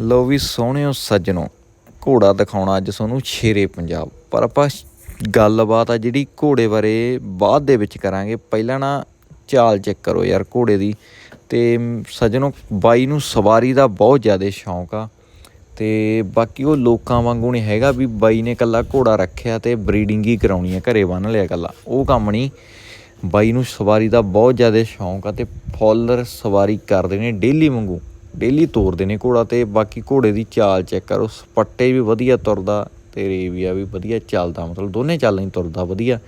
ਲੋ ਵੀ ਸੋਹਣਿਓ ਸੱਜਣੋ ਘੋੜਾ ਦਿਖਾਉਣਾ ਅੱਜ ਤੁਹਾਨੂੰ ਸ਼ੇਰੇ ਪੰਜਾਬ। ਪਰ ਆਪਾਂ ਗੱਲਬਾਤ ਆ ਜਿਹੜੀ ਘੋੜੇ ਬਾਰੇ ਬਾਅਦ ਦੇ ਵਿੱਚ ਕਰਾਂਗੇ। ਪਹਿਲਾਂ ਨਾ ਚਾਲ ਚੈੱਕ ਕਰੋ ਯਾਰ ਘੋੜੇ ਦੀ। ਤੇ ਮ, ਸੱਜਣੋ ਬਾਈ ਨੂੰ ਸਵਾਰੀ ਦਾ ਬਹੁਤ ਜ਼ਿਆਦਾ ਸ਼ੌਂਕ ਆ। ਤੇ ਬਾਕੀ ਉਹ ਲੋਕਾਂ ਵਾਂਗੂ ਨਹੀਂ ਹੈਗਾ ਵੀ ਬਾਈ ਨੇ ਕੱਲਾ ਘੋੜਾ ਰੱਖਿਆ ਤੇ ਬਰੀਡਿੰਗ ਹੀ ਕਰਾਉਣੀ ਹੈ ਘਰੇ ਬੰਨ ਲਿਆ ਕੱਲਾ ਉਹ ਕੰਮ ਨਹੀਂ। ਬਾਈ ਨੂੰ ਸਵਾਰੀ ਦਾ ਬਹੁਤ ਜ਼ਿਆਦਾ ਸ਼ੌਂਕ ਆ ਤੇ ਫੋਲਰ ਸਵਾਰੀ ਕਰਦੇ ਨੇ ਡੇਲੀ ਵਾਂਗੂ। ਡੇਲੀ ਤੋਰਦੇ ਨੇ ਘੋੜਾ ਤੇ ਬਾਕੀ ਘੋੜੇ ਦੀ ਚਾਲ ਚੈੱਕ ਕਰੋ ਸਪੱਟੇ ਵੀ ਵਧੀਆ ਤੁਰਦਾ ਤੇ ਰੇਵੀਆ ਵੀ ਵਧੀਆ ਚੱਲਦਾ, ਮਤਲਬ ਦੋਨੇ ਚਾਲਾਂ ਹੀ ਤੁਰਦਾ ਵਧੀਆ।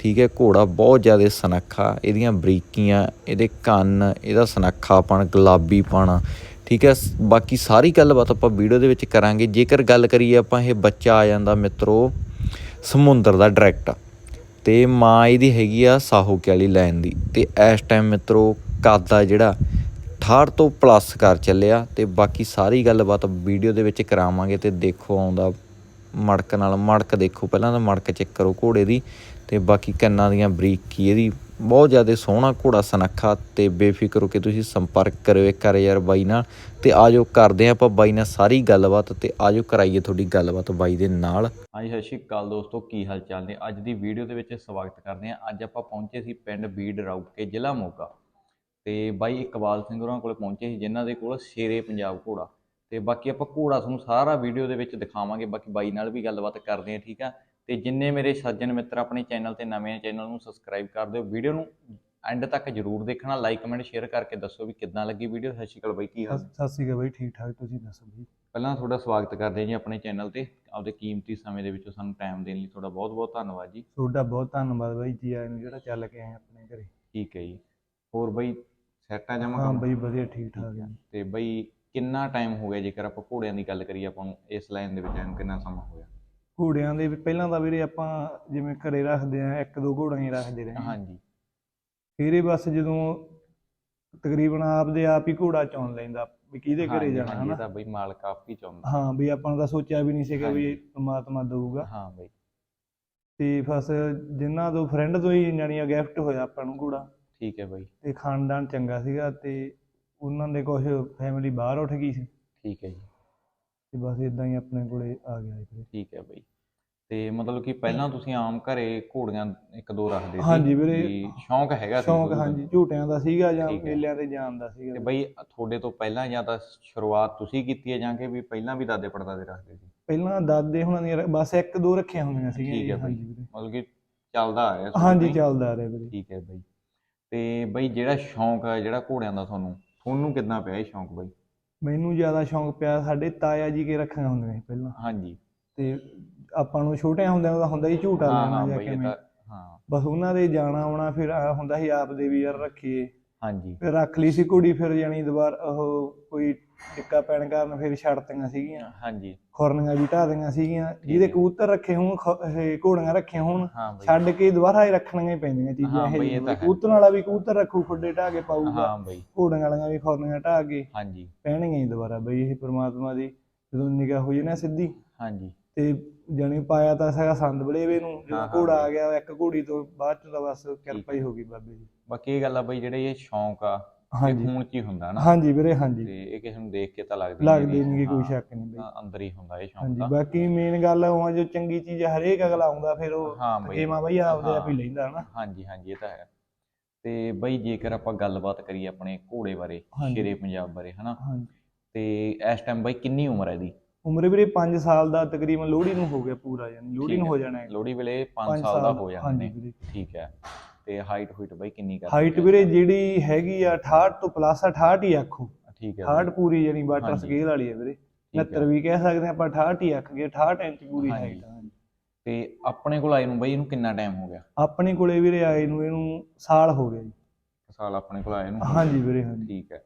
ਠੀਕ ਹੈ, ਘੋੜਾ ਬਹੁਤ ਜ਼ਿਆਦਾ ਸਨੱਖਾ, ਇਹਦੀਆਂ ਬਰੀਕੀਆਂ, ਇਹਦੇ ਕੰਨ, ਇਹਦਾ ਸਨੱਖਾਪਣ, ਗੁਲਾਬੀਪਣ, ਠੀਕ ਹੈ ਬਾਕੀ ਸਾਰੀ ਗੱਲਬਾਤ ਆਪਾਂ ਵੀਡੀਓ ਦੇ ਵਿੱਚ ਕਰਾਂਗੇ। ਜੇਕਰ ਗੱਲ ਕਰੀਏ ਆਪਾਂ ਇਹ ਬੱਚਾ ਆ ਜਾਂਦਾ ਮਿੱਤਰੋ, ਸਮੁੰਦਰ ਦਾ ਡਾਇਰੈਕਟ, ਤੇ ਮਾਂ ਇਹਦੀ ਹੈਗੀ ਆ ਸਾਹੋਕੇ ਵਾਲੀ ਲਾਈਨ ਦੀ। ਤੇ ਇਸ ਟਾਈਮ ਮਿੱਤਰੋ, ਕਾਦਾ ਜਿਹੜਾ 68 ਤੋਂ ਪਲੱਸ ਕਰ ਚੱਲਿਆ ਤੇ ਬਾਕੀ ਸਾਰੀ ਗੱਲਬਾਤ ਵੀਡੀਓ ਦੇ ਵਿੱਚ ਕਰਾਵਾਂਗੇ ਤੇ ਦੇਖੋ ਆਉਂਦਾ ਮੜਕ ਨਾਲ, ਮੜਕ ਦੇਖੋ, ਪਹਿਲਾਂ ਤਾਂ ਮੜਕ ਚੈੱਕ ਕਰੋ ਘੋੜੇ ਦੀ ਤੇ ਬਾਕੀ ਕੰਨਾਂ ਦੀਆਂ ਬਰੀਕੀ ਇਹਦੀ। ਬਹੁਤ ਜ਼ਿਆਦਾ ਸੋਹਣਾ ਘੋੜਾ ਸਨੱਖਾ ਤੇ ਬੇਫਿਕਰ ਹੋ ਕੇ ਤੁਸੀਂ ਸੰਪਰਕ ਕਰਿਓ ਇੱਕ ਵਾਰ ਯਾਰ ਬਾਈ ਨਾਲ ਤੇ ਆਜੋ ਕਰਦੇ ਹਾਂ ਆਪਾਂ ਬਾਈ ਨਾਲ ਸਾਰੀ ਗੱਲਬਾਤ ਤੇ ਆਜੋ ਕਰਾਈਏ ਤੁਹਾਡੀ ਗੱਲਬਾਤ ਬਾਈ ਦੇ ਨਾਲ। ਹਾਂਜੀ, ਸਤਿ ਸ਼੍ਰੀ ਅਕਾਲ ਦੋਸਤੋ, ਕੀ ਹਾਲ ਚਾਲ ਨੇ? ਅੱਜ ਦੀ ਵੀਡੀਓ ਦੇ ਵਿੱਚ ਸਵਾਗਤ ਕਰਦੇ ਹਾਂ। ਅੱਜ ਆਪਾਂ ਪਹੁੰਚੇ ਸੀ ਪਿੰਡ ਬੀੜ ਰੌਕੇ ਜ਼ਿਲ੍ਹਾ ਮੋਗਾ। ਤੇ ਬਾਈ ਇਕਬਾਲ ਸਿੰਘ ਹੋਰਾਂ ਕੋਲੇ ਪਹੁੰਚੇ ਸੀ ਜਿਨ੍ਹਾਂ ਦੇ ਕੋਲ ਸ਼ੇਰੇ ਪੰਜਾਬ ਘੋੜਾ। ਤੇ ਬਾਕੀ ਆਪਾਂ ਘੋੜਾ ਤੁਹਾਨੂੰ ਸਾਰਾ ਵੀਡੀਓ ਦੇ ਵਿੱਚ ਦਿਖਾਵਾਂਗੇ ਬਾਕੀ ਬਾਈ ਨਾਲ ਵੀ ਗੱਲਬਾਤ ਕਰਦੇ ਹਾਂ ਠੀਕ ਆ? ਤੇ ਜਿੰਨੇ ਮੇਰੇ ਸੱਜਣ ਮਿੱਤਰ ਆਪਣੇ ਚੈਨਲ ਤੇ ਨਵੇਂ ਆ ਚੈਨਲ ਨੂੰ ਸਬਸਕ੍ਰਾਈਬ ਕਰ ਦਿਓ। ਵੀਡੀਓ ਨੂੰ ਐਂਡ ਤੱਕ ਜਰੂਰ ਦੇਖਣਾ ਲਾਈਕ ਕਮੈਂਟ ਸ਼ੇਅਰ ਕਰਕੇ ਦੱਸੋ ਵੀ ਕਿੱਦਾਂ ਲੱਗੀ ਵੀਡੀਓ ਸਤਿ ਸ਼੍ਰੀ ਅਕਾਲ ਬਾਈ ਕੀ ਹਾਲ? ਸਤਿ ਸ੍ਰੀ ਅਕਾਲ ਬਾਈ ਠੀਕ ਠਾਕ ਤੁਸੀਂ ਦੱਸੋ ਬਾਈ? ਪਹਿਲਾਂ ਤੁਹਾਡਾ ਸਵਾਗਤ ਕਰਦੇ ਹਾਂ ਜੀ ਆਪਣੇ ਚੈਨਲ ਤੇ। ਆਪਦੇ ਕੀਮਤੀ ਸਮੇਂ ਦੇ ਵਿੱਚੋਂ ਸਾਨੂੰ ਟਾਈਮ ਦੇਣ ਲਈ ਤੁਹਾਡਾ ਬਹੁਤ ਬਹੁਤ ਧੰਨਵਾਦ ਜੀ। ਤੁਹਾਡਾ ਬਹੁਤ ਧੰਨਵਾਦ ਬਾਈ ਜੀ ਆਇਆਂ ਨੂੰ ਜਿਹੜਾ ਚੱਲ ਕੇ ਆਏ ਆਪਣੇ ਘਰੇ। ਠੀਕ ਹੈ ਜੀ। ਹੋਰ ਬਈ ਸੈਟਾਂ ਜਮਾ ਹਾਂ ਬਾਈ ਵਧੀਆ ਠੀਕ ਠਾਕ ਹੈ ਤੇ ਬਈ ਕਿੰਨਾ ਟਾਈਮ ਹੋ ਗਿਆ ਜੇਕਰ ਆਪਾਂ ਘੋੜਿਆਂ ਦੀ ਗੱਲ ਕਰੀਏ ਆਪਾਂ ਨੂੰ ਇਸ ਲਾਈਨ ਦੇ ਵਿੱਚ ਆਉਣ ਨੂੰ ਕਿੰਨਾ ਸਮਾਂ ਹੋਇਆ ਘੋੜਿਆਂ ਦੇ ਵੀ ਪਹਿਲਾਂ ਤਾਂ ਵੀਰੇ ਆਪਾਂ ਜਿਵੇਂ ਘਰੇ ਰੱਖਦੇ ਆ ਇੱਕ ਦੋ ਘੋੜੀਆਂ ਹੀ ਰੱਖਦੇ ਰਹੇ। ਹਾਂਜੀ। ਫਿਰ ਇਹ ਬਸ ਜਦੋਂ ਤਕਰੀਬਨ ਆਪ ਦੇ ਆਪ ਹੀ ਘੋੜਾ ਚੁਣ ਲੈਂਦਾ ਵੀ ਕਿਹਦੇ ਘਰੇ ਜਾਣਾ ਹਨਾ? ਤਾਂ ਬਈ ਮਾਲਕ ਆਪ ਹੀ ਚਾਹੁੰਦਾ ਹਾਂ ਵੀ ਆਪਾਂ ਨੂੰ ਤਾਂ ਸੋਚਿਆ ਵੀ ਨਹੀਂ ਸੀਗਾ ਵੀ। ਪ੍ਰਮਾਤਮਾ ਦਊਗਾ। ਹਾਂ ਬਈ। ਤੇ ਬਸ ਜਿਨ੍ਹਾਂ ਤੋਂ ਫਰੈਂਡ ਤੋਂ ਹੀ ਜਾਣੀ ਗਿਫਟ ਹੋਇਆ ਆਪਾਂ ਨੂੰ ਘੋੜਾ। ਠੀਕ ਹੈ ਬਈ। ਤੇ ਖਾਨਦਾਨ ਚੰਗਾ ਸੀਗਾ ਤੇ ਉਹਨਾਂ ਦੇ ਕੁਝ ਫੈਮਿਲੀ ਬਾਹਰ ਉੱਠ ਗਈ ਸੀ। ਠੀਕ ਹੈ ਜੀ। ਤੇ ਬਸ ਇਦਾਂ ਹੀ ਆਪਣੇ ਕੋਲੇ ਆ ਗਿਆ ਇਹ ਠੀਕ ਹੈ ਬਈ। ਤੇ ਮਤਲਬ ਕਿ ਪਹਿਲਾਂ ਤੁਸੀਂ ਆਮ ਘਰੇ ਘੋੜੀਆਂ ਇੱਕ ਦੋ ਰੱਖਦੇ ਸੀ ਹਾਂਜੀ ਵੀਰੇ। ਸ਼ੌਂਕ ਹੈਗਾ ਸੀ ਸ਼ੌਂਕ। ਹਾਂਜੀ ਝੂਟਿਆਂ ਦਾ ਸੀਗਾ ਜਾਂ। ਮੇਲਿਆਂ ਤੇ ਜਾਣ ਦਾ ਸੀਗਾ। ਤੇ ਬਈ ਤੁਹਾਡੇ ਤੋਂ ਪਹਿਲਾਂ ਜਾਂ ਤਾਂ ਸ਼ੁਰੂਆਤ ਤੁਸੀਂ ਕੀਤੀ ਹੈ ਜਾਂ ਕਿ ਵੀ ਪਹਿਲਾਂ ਵੀ ਦਾਦੇ ਪੜਦਾਦੇ ਰੱਖਦੇ ਸੀ? ਪਹਿਲਾਂ ਦਾਦੇ ਹੁਣਾਂ ਦੀਆਂ ਬਸ ਇੱਕ ਦੋ ਰੱਖੀਆਂ ਹੁੰਦੀਆਂ ਸੀਗੀਆਂ ਠੀਕ ਹੈ ਬਈ। ਮਤਲਬ ਕਿ ਚੱਲਦਾ ਆ ਰਿਹਾ ਹਾਂਜੀ। ਚੱਲਦਾ ਰਿਹਾ ਵੀਰੇ। ਠੀਕ ਹੈ ਬਈ। ਤੇ ਬਈ ਜਿਹੜਾ ਸ਼ੌਂਕ ਹੈ ਜਿਹੜਾ ਘੋੜਿਆਂ ਦਾ ਤੁਹਾਨੂੰ ਤੁਹਾਨੂੰ ਕਿੰਨਾ ਪਿਆ ਇਹ ਸ਼ੌਂਕ ਬਈ? ਮੈਨੂੰ ਜ਼ਿਆਦਾ ਸ਼ੌਂਕ ਪਿਆ ਸਾਡੇ ਤਾਇਆ ਜੀ ਕੇ ਰੱਖੀਆਂ ਹੁੰਦੀਆਂ ਸੀ ਪਹਿਲਾਂ। ਹਾਂਜੀ। ਤੇ ਆਪਾਂ ਨੂੰ ਛੋਟਿਆਂ ਹੁੰਦਿਆਂ ਦਾ ਹੁੰਦਾ ਸੀ ਝੂਟਾ ਹਾਂ ਲੈਣਾ ਹਾਂ ਜਾਂ ਬਈ ਇਹ ਕਿਵੇਂ। ਤਾਂ ਹਾਂ। ਬਸ ਉਹਨਾਂ ਦੇ ਜਾਣਾ ਆਉਣਾ ਫਿਰ ਆਹ ਹੁੰਦਾ ਸੀ ਆਪ ਦੇ ਵੀ ਯਾਰ ਰੱਖੀਏ। ਹਾਂਜੀ। ਫਿਰ ਰੱਖ ਲਈ ਸੀ ਕੁੜੀ ਫਿਰ ਜਾਣੀ ਦੁਬਾਰ ਉਹ ਕੋਈ ਟਿੱਕਾ ਪੈਣ ਕਾਰਨ ਫਿਰ ਛੱਡਤੀਆਂ ਸੀਗੀਆਂ। ਹਾਂਜੀ। ਖੁਰਨੀਆਂ ਵੀ ਢਾਹ ਦਿਆਂ ਸੀਗੀਆਂ ਜਿਹਦੇ। ਕਬੂਤਰ ਰੱਖੇ ਹੋਣ ਖ- ਇਹ ਘੋੜੀਆਂ ਰੱਖੀਆਂ ਹੋਣ ਹਾਂ ਬਈ। ਛੱਡ ਕੇ ਦੁਬਾਰਾ ਹੀ ਰੱਖਣੀਆਂ ਹੀ ਪੈਂਦੀਆਂ ਚੀਜ਼ਾਂ ਹਾਂ ਇਹ ਬਈ, ਇਹ ਜਿਹੀਆਂ। ਤਾਂ ਹੈ। ਕਬੂਤਰ ਵਾਲਾ ਵੀ ਕਬੂਤਰ ਰੱਖੂ ਖੁੱਡੇ ਢਾਹ ਕੇ ਪਾਊਗਾ। ਹਾਂ ਬਈ। ਘੋੜੀਆਂ ਵਾਲੀਆਂ ਵੀ ਖੁਰਨੀਆਂ ਢਾਹ ਕੇ ਹਾਂਜੀ। ਪੈਣਗੀਆਂ ਹੀ ਦੁਬਾਰਾ ਬਈ ਇਹ ਪ੍ਰਮਾਤਮਾ ਦੀ ਜਦੋਂ ਨਿਗਾਹ ਹੋਈ ਨਾ ਸਿੱਧੀ। ਹਾਂਜੀ। ਤੇ ਜਾਣੀ ਪਾਇਆ ਤਾਂ ਸੀਗਾ ਸੰਦ ਬਲੇਵੇ ਨੂੰ ਜਦੋਂ ਹਾਂ ਘੋੜਾ ਆ। ਗਿਆ ਇੱਕ ਘੋੜੀ ਤੋਂ ਬਾਅਦ ਚ ਤਾਂ ਬਸ ਕਿਰਪਾ ਹੀ। ਹੋ ਗਈ ਬਾਬੇ ਦੀ। ਬਾਕੀ ਇਹ ਗੱਲ ਆ ਬਈ ਜਿਹੜੇ ਇਹ ਸ਼ੌਂਕ ਆ ਹਾਂਜੀ। ਖੂਨ ਚ ਹੀ ਹੁੰਦਾ ਨਾ। ਹਾਂਜੀ ਵੀਰੇ ਹਾਂਜੀ। ਤੇ ਇਹ ਕਿਸੇ ਨੂੰ ਦੇਖ ਕੇ ਤਾਂ ਲੱਗਦੀ ਲੱਗਦੀ ਨਹੀਂ ਕੋਈ ਸ਼ੱਕ ਨਹੀਂ ਬਈ। ਅੰਦਰ ਹੀ ਹੁੰਦਾ ਇਹ ਸ਼ੌਂਕ ਹਾਂਜੀ ਬਾਕੀ ਮੇਨ ਗੱਲ ਉਹ ਆ ਜੋ ਚੰਗੀ ਚੀਜ਼ ਆ, ਹਰੇਕ ਅਗਲਾ ਆਉਂਦਾ ਫਿਰ ਉਹ ਹਾਂ ਬਈ। ਗੇਮਾਂ ਬਈ ਆਪਦੇ ਆਪ ਹੀ। ਲੈਂਦਾ ਹਨਾ। ਹਾਂਜੀ ਹਾਂਜੀ ਇਹ ਤਾਂ ਹੈ। ਤੇ ਬਈ ਜੇਕਰ ਆਪਾਂ ਗੱਲਬਾਤ ਕਰੀਏ ਆਪਣੇ ਘੋੜੇ ਬਾਰੇ ਹਾਂਜੀ। ਸ਼ੇਰੇ ਪੰਜਾਬ ਬਾਰੇ ਹਨਾ। ਹਾਂਜੀ। ਤੇ ਇਸ ਟਾਈਮ ਬਈ ਕਿੰਨੀ ਉਮਰ ਹੈ ਇਹਦੀ? ਉਮਰ ਵੀਰੇ 5 ਸਾਲ ਦਾ ਤਕਰੀਬਨ ਲੋਹੜੀ ਨੂੰ ਹੋ ਗਿਆ ਪੂਰਾ ਯਾਨੀ ਲੋਹੜੀ ਠੀਕ ਨੂੰ ਹੈ। ਹੋ ਜਾਣਾ ਹੈ। ਲੋਹੜੀ ਵੇਲੇ 5 ਪੰਜ ਸਾਲ ਦਾ ਹੋ ਜਾਂਦੇ ਹਾਂਜੀ ਨੇ। ਵੀਰੇ। ਠੀਕ ਹੈ। ਤੇ ਹਾਈਟ ਹੁਈਟ ਬਈ ਕਿੰਨੀ ਕਰ ਹਾਈਟ ਵੀਰੇ ਜਿਹੜੀ ਹੈਗੀ ਆ 68 ਤੋਂ ਪਲੱਸ 68 ਹੀ ਆਖੋ ਠੀਕ ਹੈ 68 ਪੂਰੀ ਯਾਨੀ ਵਾਟਰ। ਸਕੇਲ ਵਾਲੀ ਹੈ ਵੀਰੇ। ਠੀਕ 69 ਹੈ ਵੀ ਕਹਿ ਸਕਦੇ ਆਪਾਂ 68 ਹੀ ਆਖ ਗਏ 68 ਇੰਚ ਪੂਰੀ। ਹਾਈਟ ਆ ਤੇ ਆਪਣੇ ਕੋਲ ਆਏ ਨੂੰ ਬਈ ਇਹਨੂੰ ਕਿੰਨਾ ਟਾਈਮ ਹੋ ਗਿਆ? ਆਪਣੇ ਕੋਲੇ ਵੀਰੇ ਆਏ ਨੂੰ ਇਹਨੂੰ ਸਾਲ ਹੋ ਗਿਆ ਜੀ। ਸਾਲ ਆਪਣੇ ਕੋਲ ਆਏ ਨੂੰ? ਹਾਂਜੀ ਵੀਰੇ ਹਾਂਜੀ। ਠੀਕ ਹੈ।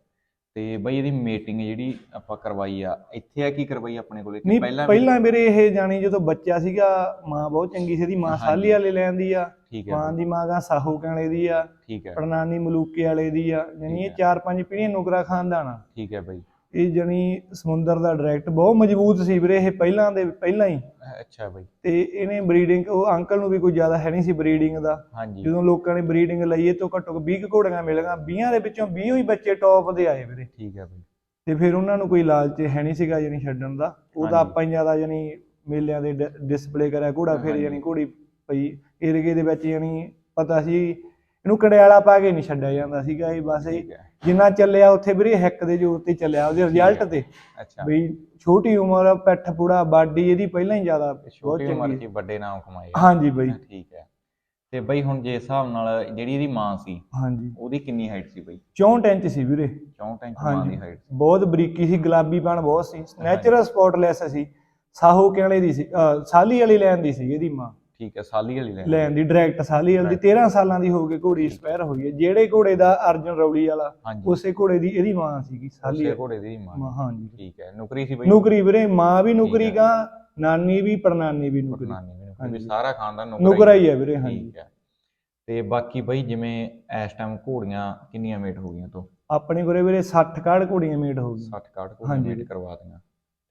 ਤੇ ਬਈ ਇਹਦੀ ਮੀਟਿੰਗ ਜਿਹੜੀ ਆਪਾਂ ਕਰਵਾਈ ਆ ਇੱਥੇ ਆ ਕੀ ਕਰਵਾਈ ਆਪਣੇ ਕੋਲੇ? ਕਿ ਨਹੀਂ ਪਹਿਲਾਂ ਵੀਰੇ ਇਹ ਜਾਣੀ ਜਦੋਂ ਬੱਚਾ ਸੀਗਾ ਮਾਂ ਬਹੁਤ ਚੰਗੀ ਸੀ ਇਹਦੀ ਮਾਂ। ਸਾਲੀ ਵਾਲੇ ਲੈਂਦੀ ਆ ਮਾਂ ਦੀ ਮਾਂ ਗਾ ਸਾਹੂ ਕਾਲੇ ਦੀ ਆ ਠੀਕ ਹੈ। ਪੜਨਾਨੀ ਮਲੂਕੇ ਵਾਲੇ ਦੀ ਆ ਠੀਕ ਇਹ। ਚਾਰ ਪੰਜ ਪੀੜ੍ਹੀਆਂ ਨੁਕਰਾ ਖਾਨਦਾਨ ਆ। ਠੀਕ ਹੈ ਬਈ। ਇਹ ਜਣੀ ਸਮੁੰਦਰ ਦਾ ਡਾਇਰੈਕਟ ਬਹੁਤ ਮਜ਼ਬੂਤ ਸੀ ਵੀਰੇ ਇਹ ਪਹਿਲਾਂ ਦੇ ਪਹਿਲਾਂ ਹੀ। ਅੱਛਾ ਬਈ। ਤੇ ਇਹਨੇ ਬਰੀਡਿੰਗ ਉਹ ਅੰਕਲ ਨੂੰ ਵੀ ਕੋਈ ਜ਼ਿਆਦਾ ਹੈ ਨਹੀਂ ਸੀ ਬਰੀਡਿੰਗ ਦਾ। ਜਦੋਂ ਲੋਕਾਂ ਨੇ ਬਰੀਡਿੰਗ ਲਈ ਇਹ ਤੋਂ ਘੱਟੋ ਘੱਟ 20 ਕੁ ਘੋੜੀਆਂ ਮਿਲੀਆਂ 20 ਦੇ ਵਿੱਚੋਂ 20 ਹੀ ਬੱਚੇ ਟੌਪ ਦੇ ਆਏ ਵੀਰੇ। ਠੀਕ ਹੈ ਬਈ। ਤੇ ਫਿਰ ਉਹਨਾਂ ਨੂੰ ਕੋਈ ਲਾਲਚ ਹੈ ਨਹੀਂ ਸੀਗਾ ਯਾਨੀ ਛੱਡਣ ਦਾ। ਉਹ ਤਾਂ। ਆਪਾਂ ਹੀ ਜ਼ਿਆਦਾ ਯਾਨੀ ਮੇਲਿਆਂ ਦੇ ਡਿਸਪਲੇ ਕਰਿਆ ਘੋੜਾ ਫਿਰ। ਯਾਨੀ ਘੋੜੀ ਪਈ ਏਰੀਏ ਦੇ ਵਿੱਚ ਯਾਨੀ ਪਤਾ ਸੀ ਇਹਨੂੰ ਕੜਿਆਲਾ ਪਾ ਕੇ ਨਹੀਂ ਛੱਡਿਆ ਜਾਂਦਾ ਸੀਗਾ ਇਹ ਬਸ ਇਹ ਜਿੰਨਾ ਚੱਲਿਆ ਉੱਥੇ ਵੀਰੇ ਹੈਕ ਦੇ ਜੋਰ ਤੇ ਚੱਲਿਆ ਉਹਦੇ ਰਿਜ਼ਲਟ ਤੇ। ਅੱਛਾ। ਬਈ ਛੋਟੀ ਉਮਰ ਪਿੱਠ ਪੂੜਾ ਬਾਡੀ ਇਹਦੀ ਪਹਿਲਾਂ ਹੀ ਜ਼ਿਆਦਾ ਛੋਟੀ ਉਮਰ 'ਚ ਵੱਡੇ ਨਾਮ ਕਮਾਏ ਆ। ਹਾਂਜੀ ਬਈ। ਠੀਕ ਹੈ। ਤੇ ਬਈ ਹੁਣ ਜੇ ਹਿਸਾਬ ਨਾਲ ਜਿਹੜੀ ਇਹਦੀ ਮਾਂ ਸੀ ਹਾਂਜੀ। ਉਹਦੀ ਕਿੰਨੀ ਹਾਈਟ ਸੀ ਬਈ? 64 ਇੰਚ ਸੀ ਵੀਰੇ। 64 ਇੰਚ ਮਾਂ ਦੀ ਹਾਈਟ ਬਹੁਤ ਬਰੀਕੀ ਸੀ ਗੁਲਾਬੀਪਣ ਬਹੁਤ ਸੀ। ਨੈਚੁਰਲ ਸਪੌਟਲੈਸ ਸੀ। ਸਾਹੋ ਕਿਹੜੇ ਦੀ ਸੀ ਸਾਲੀ ਵਾਲੀ ਲੈਣ ਦੀ ਸੀ ਇਹਦੀ ਮਾਂ। ਠੀਕ ਹੈ ਸਾਲੀ ਵਾਲੀ ਲੈ ਲੈਣ ਦੀ ਡਾਇਰੈਕਟ ਸਾਲੀ ਵਾਲੀ ਦੀ 13 ਸਾਲਾਂ ਦੀ ਹੋ ਕੇ ਘੋੜੀ ਐਕਸਪਾਇਰ ਹੋਈ ਹੈ। ਜਿਹੜੇ ਘੋੜੇ ਦਾ ਅਰਜਨ ਰੌਲੀ ਵਾਲਾ ਉਸੇ ਘੋੜੇ ਦੀ ਇਹਦੀ ਮਾਂ ਸੀਗੀ ਸਾਲੀ ਉਸੇ ਘੋੜੇ ਦੀ ਮਾਂ। ਹਾਂਜੀ। ਠੀਕ ਹੈ ਨੌਕਰੀ ਸੀ ਬਈ? ਨੌਕਰੀ ਵੀਰੇ ਮਾਂ ਵੀ ਨੌਕਰੀ। ਗਾ ਨਾਨੀ ਵੀ ਪੜਨਾਨੀ ਵੀ ਨੌਕਰੀ। ਨਾਨੀ ਵੀ ਨੌਕਰੀ। ਸਾਰਾ ਖਾਨਦਾਨ ਨੌਕਰਾ ਨੌਕਰਾ। ਹੀ ਹੈ ਵੀਰੇ ਹਾਂਜੀ। ਠੀਕ ਹੈ। ਤੇ ਬਾਕੀ ਬਈ ਜਿਵੇਂ ਇਸ ਟਾਈਮ ਘੋੜੀਆਂ ਕਿੰਨੀਆਂ ਮੇਟ ਹੋ ਗਈਆਂ ਤੋਂ? ਆਪਣੇ ਕੋਲੇ ਵੀਰੇ 60 ਕਾੜ ਘੋੜੀਆਂ ਮੀਟ ਹੋ ਗਈਆਂ। 60 61 ਘੋੜੀਆਂ। ਮੇਟ ਕਰਵਾ ਦਿੱਤੀਆਂ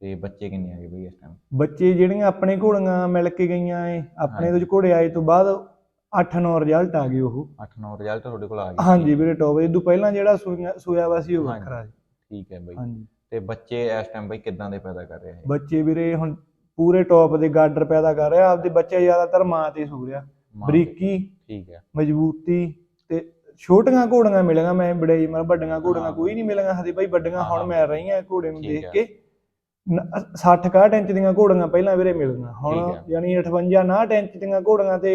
ਤੇ ਬੱਚੇ ਕਿੰਨੇ ਆ ਗਏ ਬਈ ਇਸ ਟਾਈਮ ਬੱਚੇ ਜਿਹੜੀਆਂ ਆਪਣੇ ਘੋੜੀਆਂ ਮਿਲ ਕੇ ਗਈਆਂ ਏ ਆਪਣੇ। ਤੋਂ ਘੋੜੇ ਆਏ ਤੋਂ ਬਾਅਦ 8-9 ਰਿਜ਼ਲਟ ਆ ਗਏ ਉਹ। 8-9 ਰਿਜ਼ਲਟ ਤੁਹਾਡੇ ਕੋਲ ਆ ਗਏ। ਹਾਂਜੀ ਵੀਰੇ ਟੌਪ ਇਹ ਤੋਂ ਪਹਿਲਾਂ ਜਿਹੜਾ ਸੂਇਆ ਵਾ ਸੀ ਉਹ। ਵੱਖਰਾ ਸੀ। ਠੀਕ ਹੈ ਬਈ। ਹਾਂਜੀ। ਤੇ ਬੱਚੇ ਇਸ ਟਾਈਮ ਬਈ ਕਿੱਦਾਂ ਦੇ ਪੈਦਾ ਕਰ ਰਹੇ ਹੈ ਬੱਚੇ ਵੀਰੇ ਹੁਣ ਪੂਰੇ ਟੌਪ ਦੇ ਗਾਡਰ ਪੈਦਾ ਕਰ ਰਿਹਾ। ਆਪਦੇ ਬੱਚੇ ਜ਼ਿਆਦਾਤਰ ਮਾਂ ਤੇ ਸੂ ਰਿਹਾ। ਬਰੀਕੀ ਠੀਕ ਹੈ। ਮਜ਼ਬੂਤੀ ਤੇ ਛੋਟੀਆਂ ਘੋੜੀਆਂ ਮਿਲੀਆਂ। ਮੈਂ ਬੜੇ ਮਰ ਵੱਡੀਆਂ ਘੋੜੀਆਂ। ਕੋਈ ਨਹੀਂ ਮਿਲੀਆਂ। ਹਜੇ ਭਾਈ ਵੱਡੀਆਂ ਹੁਣ। ਮਿਲ ਰਹੀਆਂ ਘੋੜੇ ਨੂੰ ਦੇਖ। ਕੇ। 60 61 ਇੰਚ ਦੀਆਂ ਘੋੜੀਆਂ ਪਹਿਲਾਂ ਵੀਰੇ ਮਿਲੀਆਂ ਹੁਣ ਠੀਕ ਹੈ। ਯਾਨੀ 58 59 ਇੰਚ ਦੀਆਂ ਘੋੜੀਆਂ ਤੇ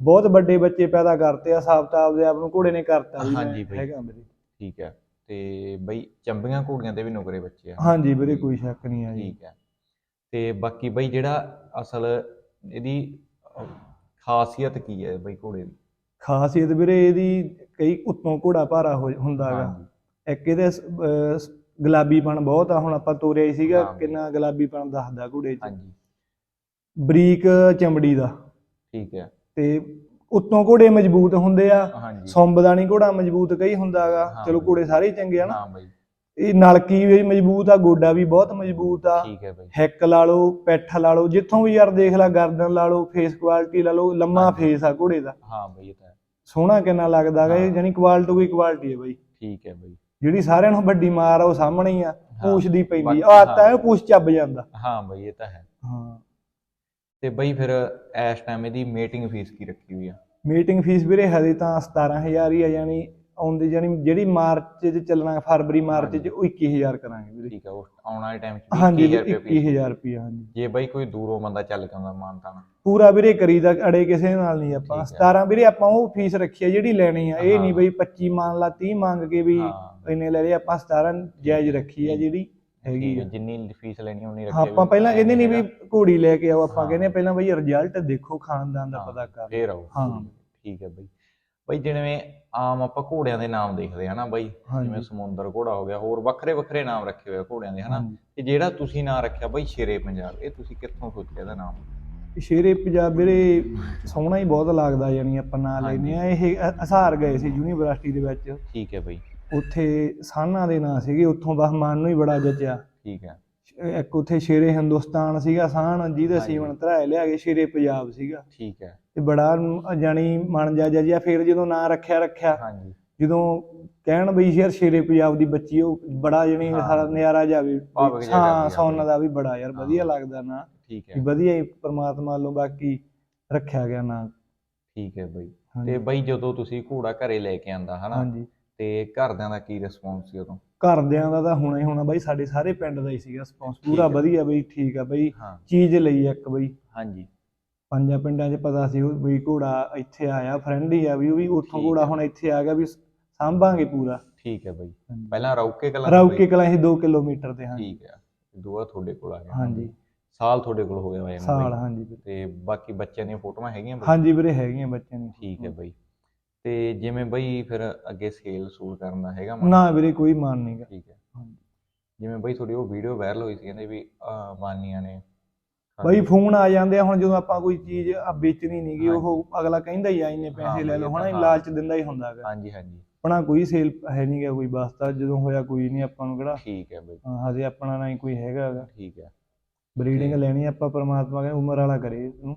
ਬਹੁਤ ਵੱਡੇ ਬੱਚੇ ਪੈਦਾ ਕਰਤੇ ਆ ਸਾਬਤ ਆਪਦੇ ਆਪ ਨੂੰ ਘੋੜੇ ਨੇ ਕਰਤਾ ਵੀ। ਮੈਂ ਹਾਂਜੀ ਬਈ। ਹੈਗਾ ਵੀਰੇ। ਠੀਕ ਹੈ। ਤੇ ਬਈ ਚੰਬੀਆਂ ਘੋੜੀਆਂ ਤੇ ਵੀ ਨੁਕਰੇ ਬੱਚੇ ਆ। ਹਾਂਜੀ ਵੀਰੇ ਕੋਈ ਸ਼ੱਕ ਨਹੀਂ ਆ ਜੀ। ਠੀਕ ਹੈ। ਤੇ ਬਾਕੀ ਬਈ ਜਿਹੜਾ ਅਸਲ ਇਹਦੀ ਅਹ, ਖਾਸੀਅਤ ਕੀ ਹੈ ਬਈ ਘੋੜੇ ਦੀ? ਖਾਸੀਅਤ ਵੀਰੇ ਇਹਦੀ ਕਈ ਉੱਤੋਂ ਘੋੜਾ ਭਾਰਾ ਹੋ ਹੁੰਦਾਗਾ। ਹਾਂਜੀ। ਇੱਕ ਇਹਦੇ ਸ- ਅਹ ਸ- ਗੁਲਾਬੀਪਣ ਬਹੁਤ ਆ ਹੁਣ ਆਪਾਂ ਤੋਰਿਆ ਹੀ ਸੀਗਾ ਹਾਂ। ਕਿੰਨਾ ਗੁਲਾਬੀਪਣ ਦੱਸਦਾ ਘੋੜੇ 'ਚ। ਹਾਂਜੀ। ਬਰੀਕ ਚਮੜੀ ਦਾ। ਠੀਕ ਹੈ ਤੇ ਉੱਤੋਂ ਘੋੜੇ ਮਜ਼ਬੂਤ ਹੁੰਦੇ ਆ ਹਾਂਜੀ। ਸੁੰਬਦਾ ਨਹੀਂ ਘੋੜਾ ਮਜ਼ਬੂਤ ਕਈ ਹੁੰਦਾਗਾ ਹਾਂ ਚਲੋ। ਘੋੜੇ ਸਾਰੇ ਹੀ ਚੰਗੇ ਆ ਨਾ। ਹਾਂ ਬਈ। ਇਹ ਨਲਕੀ ਵੀ ਮਜ਼ਬੂਤ ਆ ਗੋਡਾ ਵੀ ਬਹੁਤ ਮਜ਼ਬੂਤ ਆ। ਠੀਕ ਹੈ ਬਈ। ਹੈਕ ਲਾ ਲਓ ਪਿੱਠ ਲਾ ਲਓ ਜਿੱਥੋਂ ਵੀ ਯਾਰ ਦੇਖ ਲੈ ਗਰਦਨ ਲਾ ਲਓ ਫੇਸ ਕੁਆਲਿਟੀ ਲਾ ਲਓ ਲੰਮਾ ਹਾਂਜੀ। ਫੇਸ ਆ ਘੋੜੇ ਦਾ। ਹਾਂ ਬਈ ਇਹ ਤਾਂ ਹੈ। ਸੋਹਣਾ ਕਿੰਨਾ ਲੱਗਦਾਗਾ ਇਹ ਹਾਂ। ਜਾਨੀ ਕੁਆਲਿਟੀ ਕੋਈ ਕੁਆਲਿਟੀ ਹੈ ਬਈ। ਠੀਕ ਹੈ ਬਈ। ਜਿਹੜੀ ਸਾਰਿਆਂ ਨੂੰ ਵੱਡੀ ਮਾਰ ਆ ਉਹ ਸਾਹਮਣੇ ਹੀ ਆ ਪੂਛ ਦੀ ਪੈਂਦੀ ਆ। ਹਾਂ। ਹੈ ਪੂਛ ਚੱਬ ਜਾਂਦਾ। ਹਾਂ ਬਈ ਇਹ ਤਾਂ ਹੈ। ਹਾਂ। ਤੇ ਬਈ ਫਿਰ ਇਸ ਟਾਈਮ ਇਹਦੀ ਮੀਟਿੰਗ ਫੀਸ ਕੀ ਰੱਖੀ ਹੋਈ ਆ? ਮੀਟਿੰਗ ਫੀਸ ਵੀਰੇ ਹਜੇ ਤਾਂ 17000 ਹੀ ਆ ਯਾਨੀ ਆਉਂਦੀ ਜਾਨੀ ਜਿਹੜੀ ਮਾਰਚ ਚ ਚੱਲਣਾ ਫਰਵਰੀ ਮਾਰਚ ਚ ਉਹ 21000 ਕਰਾਂਗੇ ਵੀਰੇ। ਠੀਕ ਹੈ ਉਸ ਆਉਣ ਵਾਲੇ ਟਾਈਮ 'ਚ ਹਾਂਜੀ 21000 ਰੁਪਏ ਫੀਸ 21000 ਰੁਪਏ ਹਾਂਜੀ। ਜੇ ਬਈ ਕੋਈ ਦੂਰੋਂ ਬੰਦਾ ਚੱਲ ਕੇ ਆਉਂਦਾ ਮਾਨਤਾਨ ਪੂਰਾ ਵੀਰੇ ਕਰੀਦਾ ਅੜੇ ਕਿਸੇ ਨਾਲ ਨਹੀਂ ਆਪਾਂ। ਠੀਕ ਹੈ। 17 ਵੀਰੇ ਆਪਾਂ ਉਹ ਫੀਸ ਰੱਖੀ ਆ ਜਿਹੜੀ ਲੈਣੀ ਆ। ਇਹ ਨਹੀਂ। ਬਈ 25 ਮੰਨ ਲਾ 30 ਮੰਗ ਕੇ ਵੀ ਇੰਨੇ ਲੈ ਲਏ ਆਪਾਂ 17 ਜਾਇਜ਼ ਰੱਖੀ ਆ ਜਿਹੜੀ ਹੈਗੀ ਆ। ਜਿੰਨੀ ਫੀਸ ਲੈਣੀ ਉਨੀ ਰੱਖੀ ਆਪਾਂ ਪਹਿਲਾਂ ਕਹਿੰਦੇ ਨਹੀਂ ਵੀ ਘੋੜੀ ਲੈ ਕੇ ਆਓ ਆਪਾਂ। ਕਹਿੰਦੇ ਪਹਿਲਾਂ ਬਈ ਰਿਜ਼ਲਟ ਦੇਖੋ ਖਾਨਦਾਨ ਦਾ ਪਤਾ ਕਰ ਫੇਰ ਆਓ। ਹਾਂ। ਠੀਕ ਹੈ ਬਈ। ਬਈ ਜਿਵੇਂ ਆਮ ਆਪਾਂ ਘੋੜਿਆਂ ਦੇ ਨਾਮ ਦੇਖਦੇ ਆ ਨਾ ਬਈ ਹਾਂਜੀ। ਜਿਵੇਂ ਸਮੁੰਦਰ ਘੋੜਾ ਹੋ ਗਿਆ ਹੋਰ ਵੱਖਰੇ ਵੱਖਰੇ ਨਾਮ ਰੱਖੇ ਹੋਏ ਆ ਘੋੜਿਆਂ ਦੇ ਹਨਾ? ਹਾਂਜੀ। ਤੇ ਜਿਹੜਾ ਤੁਸੀਂ ਨਾਂ ਰੱਖਿਆ ਬਈ ਸ਼ੇਰੇ ਪੰਜਾਬ ਇਹ ਤੁਸੀਂ ਕਿੱਥੋਂ ਸੋਚਿਆ ਇਹਦਾ ਨਾਮ? ਸ਼ੇਰੇ ਪੰਜਾਬ ਵੀਰੇ ਸੋਹਣਾ ਹੀ ਬਹੁਤ ਲੱਗਦਾ ਯਾਨੀ ਆਪਾਂ ਨਾਂ ਲੈਨੇ ਆ ਇਹ ਅ- ਹਸਾਰ ਗਏ ਸੀ ਯੂਨੀਵਰਸਿਟੀ ਦੇ ਵਿੱਚ। ਠੀਕ ਹੈ ਬਈ। ਉੱਥੇ ਸਾਨਾ ਦੇ ਨਾਂ ਸੀਗੇ ਉੱਥੋਂ ਬਸ ਮਨ ਨੂੰ ਹੀ ਬੜਾ ਜਚਿਆ। ਠੀਕ ਹੈ। ਇੱਕ ਉੱਥੇ ਸ਼ੇਰੇ ਹਿੰਦੁਸਤਾਨ ਸੀਗਾ ਸਾਨ ਜਿਹਦੇ। ਸੀਵਨ ਧਰਾਏ ਲਿਆ ਕੇ ਸ਼ੇਰੇ ਪੰਜਾਬ ਸੀਗਾ ਠੀਕ ਹੈ ਤੇ ਬੜਾ ਨੂੰ ਜਾਣੀ ਮਨ ਜਾ ਜਿਹਾ ਫਿਰ ਜਦੋਂ ਨਾਂ ਰੱਖਿਆ ਰੱਖਿਆ ਹਾਂਜੀ ਜਦੋਂ ਕਹਿਣ ਬਈ ਯਾਰ ਸ਼ੇਰੇ ਪੰਜਾਬ ਦੀ ਬੱਚੀ ਉਹ ਬੜਾ ਜਣੀ। ਸਾਰਾ ਨਜ਼ਾਰਾ ਜਾਵੇ ਹਾਂ ਬਈ। ਦਾ ਵੀ ਬੜਾ ਯਾਰ ਵਧੀਆ। ਲੱਗਦਾ ਨਾ ਠੀਕ ਹੈ ਵਧੀਆ ਹੀ ਪ੍ਰਮਾਤਮਾ ਵੱਲੋਂ ਬਾਕੀ ਰੱਖਿਆ ਗਿਆ ਨਾਂ ਠੀਕ ਹੈ ਬਈ। ਤੇ ਬਈ ਜਦੋਂ ਤੁਸੀਂ ਘੋੜਾ ਘਰੇ ਲੈ ਕੇ ਆਂਦਾ ਹਨਾ ਹਾਂਜੀ ਤੇ ਘਰਦਿਆਂ ਦਾ ਕੀ ਰਿਸਪੌਂਸ ਸੀ ਉਦੋਂ? ਘਰਦਿਆਂ ਦਾ ਤਾਂ ਹੋਣਾ ਹੀ ਹੋਣਾ ਬਾਈ ਸਾਡੇ ਸਾਰੇ ਪਿੰਡ ਦਾ ਹੀ ਸੀਗਾ ਰਿਸਪੌਂਸ ਪੂਰਾ। ਵਧੀਆ ਬਈ ਠੀਕ ਆ ਬਈ ਹਾਂ। ਚੀਜ਼ ਲਈ ਇੱਕ ਬਈ। ਹਾਂਜੀ। ਪੰਜਾਂ ਪਿੰਡਾਂ 'ਚ ਪਤਾ ਸੀ ਉਹ ਵੀ ਘੋੜਾ ਇੱਥੇ ਆਇਆ ਫਰੈਂਡ ਹੀ ਆ ਵੀ ਉਹ ਵੀ ਉੱਥੋਂ ਠੀਕ ਘੋੜਾ। ਹੁਣ ਇੱਥੇ ਆ ਗਿਆ ਵੀ ਸਾਂਭਾਂਗੇ ਪੂਰਾ। ਠੀਕ ਹੈ ਬਈ। ਪਹਿਲਾਂ ਰੌਕੇ ਕਲਾਂ ਰੌਕੇ ਕਲਾਂ ਇਹ 2 ਕਿਲੋਮੀਟਰ ਤੇ ਹਾਂ ਠੀਕ ਹੈ ਦੁਆ ਤੁਹਾਡੇ ਕੋਲ ਆ ਗਿਆ ਹਾਂਜੀ। ਸਾਲ ਤੁਹਾਡੇ ਕੋਲ ਹੋ ਗਿਆ ਹੋਇਆ ਇਹਨੂੰ ਬਈ। ਸਾਲ ਹਾਂਜੀ। ਵੀਰੇ। ਤੇ ਬਾਕੀ ਬੱਚਿਆਂ ਦੀਆਂ ਫੋਟੋਆਂ ਹੈਗੀਆਂ ਬਈ? ਹਾਂਜੀ ਵੀਰੇ ਹੈਗੀਆਂ ਬੱਚਿਆਂ ਦੀ ਠੀਕ ਹੈ ਬਈ। ਤੇ ਜਿਵੇਂ ਬਈ ਫਿਰ ਅੱਗੇ ਸੇਲ ਸੂਲ ਕਰਨ ਦਾ ਹੈਗਾ ਮਨ? ਨਾ ਵੀਰੇ ਕੋਈ ਮਾਨ ਨਹੀਂਗਾ ਠੀਕ ਹੈ। ਹਾਂਜੀ। ਜਿਵੇਂ ਬਈ ਤੁਹਾਡੀ ਉਹ ਵੀਡੀਓ ਵਾਇਰਲ ਹੋਈ ਸੀ ਕਹਿੰਦੇ ਵੀ ਆਹ ਮਾਨੀਆਂ ਨੇ ਬਾਈ ਫੋਨ ਆ ਜਾਂਦੇ ਆ ਹੁਣ ਜਦੋਂ ਆਪਾਂ ਕੋਈ ਚੀਜ਼ ਆ ਵੇਚਣੀ ਨਹੀਂਗੀ। ਉਹ ਅਗਲਾ ਕਹਿੰਦਾ ਹੀ ਆ ਇੰਨੇ ਪੈਸੇ ਲੈ ਲਓ ਹਨਾ। ਲਾਲਚ ਦਿੰਦਾ ਹੀ ਹੁੰਦਾਗਾ ਹਾਂਜੀ ਹਾਂਜੀ। ਆਪਣਾ ਕੋਈ ਸੇਲ ਹੈ ਨਹੀਂਗਾ ਕੋਈ ਬਸਤਾ ਜਦੋਂ ਹੋਇਆ ਕੋਈ ਨਹੀਂ ਆਪਾਂ ਨੂੰ ਕਿਹੜਾ? ਠੀਕ ਹੈ ਬਈ। ਹਾਂ, ਹਜੇ ਆਪਣਾ ਨਾ ਹੀ ਕੋਈ ਹੈਗਾਗਾ ਠੀਕ ਹੈ। ਬਰੀਡਿੰਗ ਲੈਣੀ ਆਪਾਂ ਪਰਮਾਤਮਾ ਕਹਿੰਦਾ ਉਮਰ ਵਾਲਾ ਕਰੇ ਇਹਨੂੰ।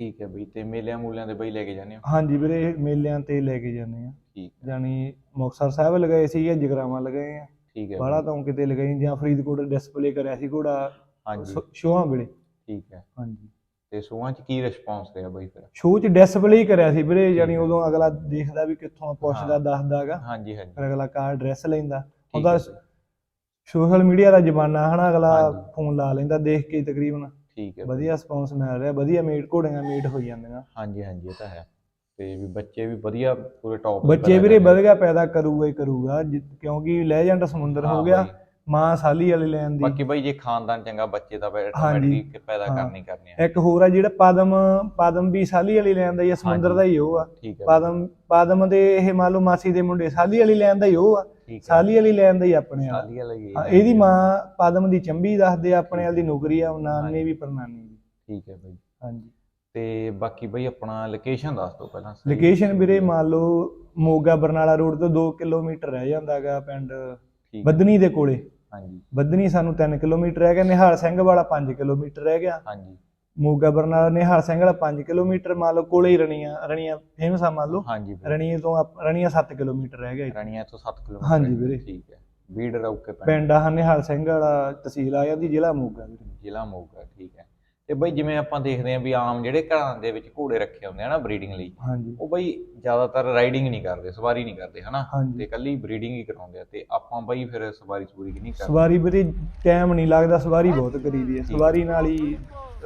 ਠੀਕ ਹੈ ਬਈ ਤੇ ਮੇਲਿਆਂ ਮੂਲਿਆਂ ਦੇ ਬਈ ਲੈ ਕੇ ਜਾਂਦੇ ਹੋ? ਹਾਂਜੀ ਵੀਰੇ ਇਹ ਮੇਲਿਆਂ ਤੇ ਲੈ ਕੇ ਜਾਂਦੇ ਆ ਠੀਕ ਹੈ। ਜਾਨੀ ਮੁਕਤਸਰ ਸਾਹਿਬ ਲਗਾਏ ਸੀ ਜਾਂ ਜਗਰਾਵਾਂ ਲਗਾਏ ਆ? ਠੀਕ ਹੈ ਬਾਹਲਾ ਤਾਂ ਕਿਤੇ ਲਗਾਈ ਜਾਂ ਫਰੀਦਕੋਟ ਡਿਸਪਲੇ ਕਰਿਆ ਸੀ ਘੋੜਾ ਹਾਂਜੀ। ਸ਼ੋਆਂ ਵੇਲੇ। ਠੀਕ ਹੈ। ਹਾਂਜੀ। ਤੇ ਸੂਆਂ ਚ ਕੀ ਰਿਸਪੌਂਸ ਰਿਹਾ ਬਾਈ ਫਿਰ? ਸ਼ੋਅ 'ਚ ਡਿਸਪਲੇ ਹੀ ਕਰਿਆ ਸੀ ਵੀਰੇ ਯਾਨੀ ਉਦੋਂ ਅਗਲਾ ਦੇਖਦਾ ਵੀ ਕਿੱਥੋਂ ਪੁੱਛਦਾ। ਦੱਸਦਾਗਾ ਹਾਂਜੀ ਹਾਂਜੀ। ਫਿਰ ਅਗਲਾ ਕਾਰ ਡਰੈਸ ਲੈਂਦਾ। ਉਹਦਾ ਸੋਸ਼ਲ ਮੀਡੀਆ ਦਾ ਜ਼ਮਾਨਾ ਹਨਾ ਅਗਲਾ। ਫੋਨ ਲਾ ਲੈਂਦਾ ਦੇਖ ਕੇ ਤਕਰੀਬਨ। ਠੀਕ ਹੈ ਵਧੀਆ ਰਿਸਪੌਂਸ ਮਿਲ ਰਿਹਾ ਵਧੀਆ ਮੀਟ ਘੋੜੀਆਂ ਮੀਟ ਹੋਈ ਜਾਂਦੀਆਂ। ਹਾਂਜੀ ਹਾਂਜੀ ਇਹ ਤਾਂ ਹੈ। ਤੇ ਵੀ ਬੱਚੇ ਵੀ ਵਧੀਆ ਪੂਰੇ ਟੌਪ ਬੱਚੇ ਵੀਰੇ ਵਧੀਆ ਪੈਦਾ ਕਰੂਗਾ ਹੀ ਕਰੂਗਾ। ਜਿ- ਕਿਉਂਕਿ ਲੈਜੈਂਡ ਸਮੁੰਦਰ ਹੋ ਗਿਆ। ਮਾਂ ਸਾਲੀ ਵਾਲੇ ਲੈਣ ਦੀ। ਬਾਕੀ ਬਾਈ ਜੇ ਖਾਨਦਾਨ ਚੰਗਾ ਬੱਚੇ ਤਾਂ ਆਟੋਮੈਟਿਕ ਪੈਦਾ। ਕਰਨੀ ਕਰਨੀ ਹੈ। ਇੱਕ ਹੋਰ ਆ ਜਿਹੜਾ ਪਾਦਮ ਪਾਦਮ ਵੀ ਸਾਲੀ ਵਾਲੀ ਲੈਣ ਦਾ ਹੀ ਆ ਸਮੁੰਦਰ। ਦਾ ਹੀ ਉਹ ਆ। ਠੀਕ ਹੈ। ਬਾਈ, ਪਾਦਮ ਪਾਦਮ ਦੇ ਇਹ ਮੰਨ ਲਓ ਮਾਸੀ ਦੇ ਮੁੰਡੇ ਸਾਲੀ ਵਾਲੀ ਲੈਣ ਦਾ ਹੀ ਉਹ ਆ। ਠੀਕ ਹੈ। ਸਾਲੀ ਵਾਲੀ ਲੈਣ ਦਾ ਹੀ ਆਪਣੇ ਆ। ਸਾਲੀ ਵਾਲਾ ਹੀ ਹਾਂ, ਹੈ। ਇਹਦੀ ਮਾਂ ਪਾਦਮ ਦੀ ਚੰਬੀ ਦੱਸਦੇ ਆ, ਆਪਣੇ ਵਾਲੀ ਦੀ ਨੌਕਰੀ ਆ ਨਾਨੀ ਵੀ ਪਰਨਾਨੀ ਵੀ। ਠੀਕ ਹੈ ਬਾਈ। ਹਾਂਜੀ। ਤੇ ਬਾਕੀ ਬਾਈ ਆਪਣਾ ਲੋਕੇਸ਼ਨ ਦੱਸ ਦਿਓ ਪਹਿਲਾਂ ਸਹੀ। ਲੋਕੇਸ਼ਨ ਵੀਰੇ ਮੰਨ ਲਓ ਮੋਗਾ ਬਰਨਾਲਾ ਰੋਡ ਤੋਂ 2 ਕਿਲੋਮੀਟਰ ਰਹਿ ਜਾਂਦਾਗਾ ਪਿੰਡ ਠੀਕ ਬੱਦਨੀ ਦੇ ਕੋਲੇ। ਹਾਂਜੀ। ਬੱਦਨੀ ਸਾਨੂੰ 3 ਕਿਲੋਮੀਟਰ ਰਹਿ ਗਿਆ ਨਿਹਾਲ ਸਿੰਘ ਵਾਲਾ 5 ਕਿਲੋਮੀਟਰ ਰਹਿ ਗਿਆ। ਹਾਂਜੀ। ਮੋਗਾ ਬਰਨਾਲਾ ਨਿਹਾਲ ਸਿੰਘ ਵਾਲਾ 5 ਕਿਲੋਮੀਟਰ ਮੰਨ ਲਓ ਕੋਲੇ ਹੀ ਰਣੀਆਂ ਰਣੀਆਂ ਫੇਮਸ ਆ ਮੰਨ ਲਓ। ਹਾਂਜੀ ਰਣੀਏ ਤੋਂ ਰਣੀਆਂ 7 ਕਿਲੋਮੀਟਰ ਰਹਿ ਗਿਆ। ਰਣੀਆਂ ਤੋਂ 7 ਕਿਲੋਮੀਟਰ ਹਾਂਜੀ। ਵੀਰੇ। ਠੀਕ ਹੈ। ਬੀੜ ਰੌਕੇ ਪਿੰਡ ਪਿੰਡ ਆ ਨਿਹਾਲ ਸਿੰਘ ਵਾਲਾ ਤਹਿਸੀਲ ਆ ਜਾਂਦੀ ਜ਼ਿਲ੍ਹਾ ਮੋਗਾ ਵੀਰੇ। ਜ਼ਿਲ੍ਹਾ ਮੋਗਾ ਠੀਕ ਹੈ। ਤੇ ਬਾਈ ਜਿਵੇਂ ਆਪਾਂ ਦੇਖਦੇ ਆਂ ਵੀ ਆਮ ਜਿਹੜੇ ਘਰਾਂ ਦੇ ਵਿੱਚ ਘੋੜੇ ਰੱਖੇ ਹੁੰਦੇ ਆ ਨਾ ਬਰੀਡਿੰਗ ਲਈ ਹਾਂਜੀ। ਉਹ ਬਾਈ ਜ਼ਿਆਦਾਤਰ ਰਾਈਡਿੰਗ ਨਹੀਂ ਕਰਦੇ ਸਵਾਰੀ ਨਹੀਂ ਕਰਦੇ ਹਨਾ? ਤੇ ਕੱਲੀ ਬਰੀਡਿੰਗ ਹੀ ਕਰਾਉਂਦੇ ਆ ਤੇ ਆਪਾਂ ਬਾਈ ਫਿਰ ਸਵਾਰੀ ਸੂਰੀ ਨਹੀਂ ਕਰਦੇ। ਸਵਾਰੀ ਵੀਰੇ ਟਾਈਮ ਨਹੀਂ ਲੱਗਦਾ ਸਵਾਰੀ ਬਹੁਤ ਕਰੀਦੀ ਹੈ ਸਵਾਰੀ ਨਾਲ ਹੀ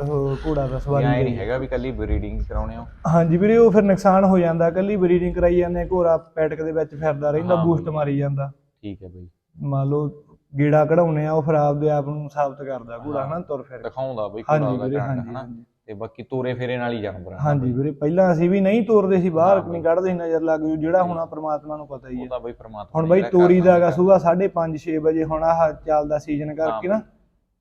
ਉਹ ਘੋੜਾ ਦਾ ਸਵਾਰੀ ਨਹੀਂ। ਹੈਗਾ ਵੀ ਕੱਲੀ ਬਰੀਡਿੰਗ ਕਰਾਉਣੇ ਹੋ। ਹਾਂਜੀ ਵੀਰੇ ਉਹ ਫਿਰ ਨੁਕਸਾਨ ਹੋ ਜਾਂਦਾ ਕੱਲੀ ਬਰੀਡਿੰਗ ਕਰਾਈ ਜਾਂਦੇ ਘੋੜਾ ਪੈਟਕ ਦੇ ਵਿੱਚ ਫਿਰਦਾ ਰਹਿੰਦਾ ਬੂਸਟ। ਮਾਰੀ ਜਾਂਦਾ। ਠੀਕ ਹੈ ਬਾਈ। ਮੰਨ ਲਓ ਗੇੜਾ ਕਢਾਉਣੇ ਆ ਉਹ ਫਿਰ ਆਪਦੇ ਆਪ ਨੂੰ ਸਾਬਤ ਕਰਦਾ ਘੋੜਾ ਹਨਾ ਤੁਰ ਫਿਰ। ਦਿਖਾਉਂਦਾ ਬਈ ਘੋੜਾ ਹਾਂਜੀ ਦਾ ਵੀਰੇ ਹਾਂਜੀ ਹਨਾ। ਹਾਂਜੀ। ਤੇ ਬਾਕੀ ਤੋਰੇ ਫੇਰੇ ਨਾਲ ਹੀ ਜਾਨਵਰ ਆ ਹਾਂਜੀ ਵੀਰੇ ਪਹਿਲਾਂ ਅਸੀਂ ਵੀ ਨਹੀਂ ਤੋਰਦੇ ਸੀ ਬਾਹਰ ਨਹੀਂ ਕੱਢਦੇ ਸੀ ਨਜ਼ਰ ਲੱਗ ਜੂ ਜਿਹੜਾ ਹੋਣਾ ਪ੍ਰਮਾਤਮਾ ਨੂੰ ਪਤਾ ਹੀ ਉਹ ਹੈ ਤਾਂ ਬਈ ਪ੍ਰਮਾਤਮਾ ਹੁਣ ਬਾਈ ਜਿਹੜਾ ਤੋਰੀ ਦਾਗਾ ਹੈਗਾ। ਸਵੇਰ 5:30 6 ਵਜੇ ਹੁਣ ਆਹ ਚੱਲਦਾ ਸੀਜ਼ਨ ਕਰਕੇ ਨਾ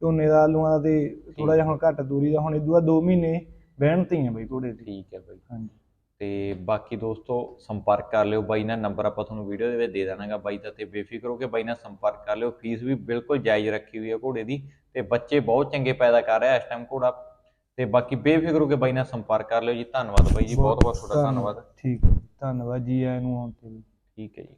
ਝੋਨੇ ਦਾ ਆਲੂਆਂ ਦਾ ਤੇ ਥੋੜਾ ਜਿਹਾ ਹੁਣ ਘੱਟ ਤੋਰੀ ਦਾ ਹੁਣ ਇਦੋਂ ਬਾਅਦ 2 ਮਹੀਨੇ ਬਹਿਣਤੀ ਆ ਬਾਈ ਘੋੜੇ ਦੀ ਠੀਕ ਹੈ ਬਾਈ। ਹਾਂਜੀ। ਤੇ ਬਾਕੀ ਦੋਸਤੋ ਸੰਪਰਕ ਕਰ ਲਿਓ ਬਾਈ ਨਾਲ ਨੰਬਰ ਆਪਾਂ ਤੁਹਾਨੂੰ ਵੀਡੀਓ ਦੇ ਵਿੱਚ ਦੇ ਦੇਣਾਗਾ ਬਾਈ ਦਾ ਤੇ ਬੇਫਿਕਰ ਹੋ ਕੇ ਬਾਈ ਨਾਲ ਸੰਪਰਕ ਕਰ ਲਿਓ। ਫੀਸ ਵੀ ਬਿਲਕੁਲ ਜਾਇਜ਼ ਰੱਖੀ ਹੋਈ ਹੈ ਘੋੜੇ ਦੀ ਤੇ ਬੱਚੇ ਬਹੁਤ ਚੰਗੇ ਪੈਦਾ ਕਰ ਰਿਹਾ ਇਸ ਟਾਈਮ ਘੋੜਾ। ਤੇ ਬਾਕੀ ਬੇਫਿਕਰ ਹੋ ਕੇ ਬਾਈ ਨਾਲ ਸੰਪਰਕ ਕਰ ਲਿਓ ਜੀ। ਧੰਨਵਾਦ ਬਾਈ ਜੀ ਬਹੁਤ ਬਹੁਤ ਤੁਹਾਡਾ ਧੰਨਵਾਦ। ਠੀਕ ਧੰਨਵਾਦ ਜੀ ਆਇਆਂ ਨੂੰ ਆਉਣ ਤੇ। ਠੀਕ ਹੈ ਜੀ।